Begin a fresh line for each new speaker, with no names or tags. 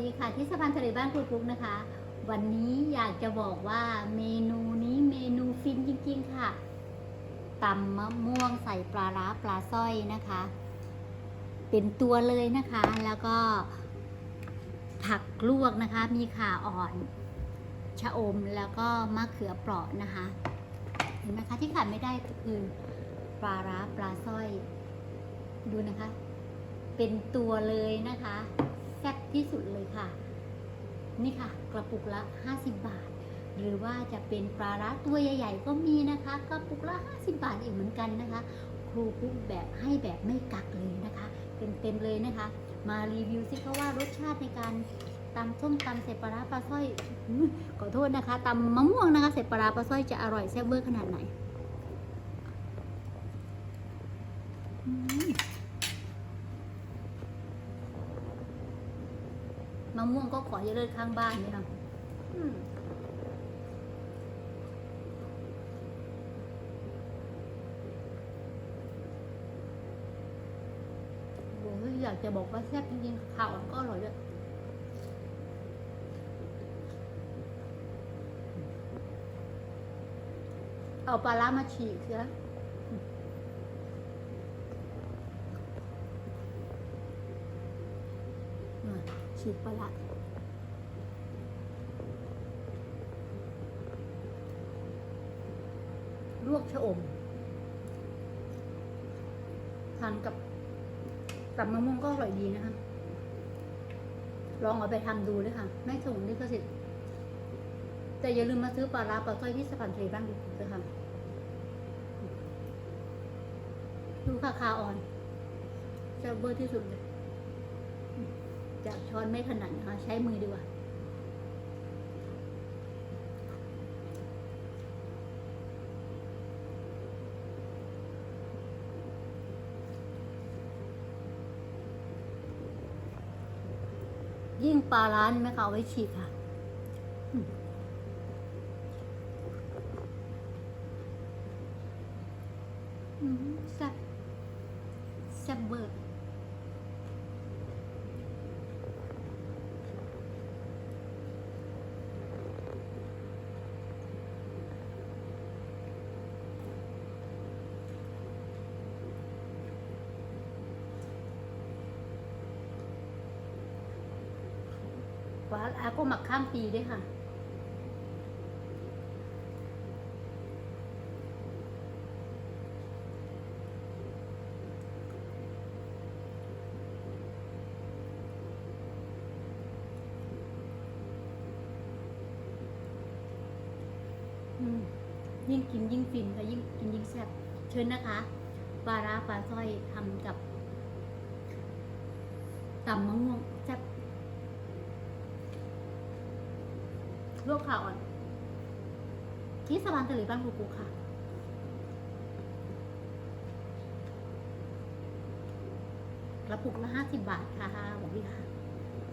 ดีค่ะที่สะพานทะเลบ้านครูปุ๊กนะคะ วันนี้อยากจะบอกว่าเมนูนี้เมนูฟินจริงๆค่ะตำมะม่วงใส่ปลาร้าปลาสร้อยนะคะ เป็นตัวเลยนะคะแล้วก็ ผักลวกนะคะ มีข่าอ่อน ชะอมแล้วก็มะเขือเปราะนะคะ เห็นไหมคะที่ขาดไม่ได้คือปลาร้าปลาสร้อย ดูนะคะ เป็นตัวเลยนะคะ ซ่บที่สุดเลยค่ะ นี่ค่ะ กระปุกละ 50 บาท หรือว่าจะเป็นปลาร้าตัวใหญ่ ๆ ก็มีนะคะ กระปุกละ 50 บาทอีกเหมือนกันนะคะ ครูปุ๊กแบบให้แบบไม่กักเลยนะคะเต็มๆเลยนะคะ มารีวิวซิเขาว่ารสชาติในการตำส้มตำเสร็จปลาร้าปลาสร้อยขอโทษนะคะตำมะม่วงนะคะเสร็จปลาร้าปลาสร้อยจะอร่อยแซ่บเวอร์ขนาดไหน มมะม่วงก็ขอจะเลิศข้างบ้านนี่ค่ะอืมโอ้ยอยากจะบอกว่าแซ่บจริงๆข้าวก็อร่อยด้วยเอาปลาร้ามาฉีกเสีย ฉีกปลาร้าลวกชะอม ทานกับกับมะม่วงก็อร่อยดีนะคะ ลองเอาไปทำดูด้วยค่ะ ไม่ส่งลิขสิทธิ์แต่อย่าลืมมาซื้อปลาร้าปลาสร้อยที่สะพานทะเลบ้านดูด้วยค่ะดูค่ะคาอ่อนจะเบอร์ที่สุดเลย จากช้อนไม่ถนัดนะคะใช้มือดีกว่ายิ่งปลาร้านไหมคะเอาไว้ฉีกค่ะ อืมแซ่บแซ่บเบอร์ ปลาร้าก็หมักข้ามปีด้วยค่ะ ยิ่งกินยิ่งฟินค่ะยิ่งกินยิ่งแซ่บเชิญนะคะปลาร้าปลาสร้อยทำกับตำมะม่วง แซ่บลข่าอ่อนที่สะพานตะหลิบ้านครูกูค่ะ กระปุกละห้าสิบบาทค่ะบอกพี่ค่ะ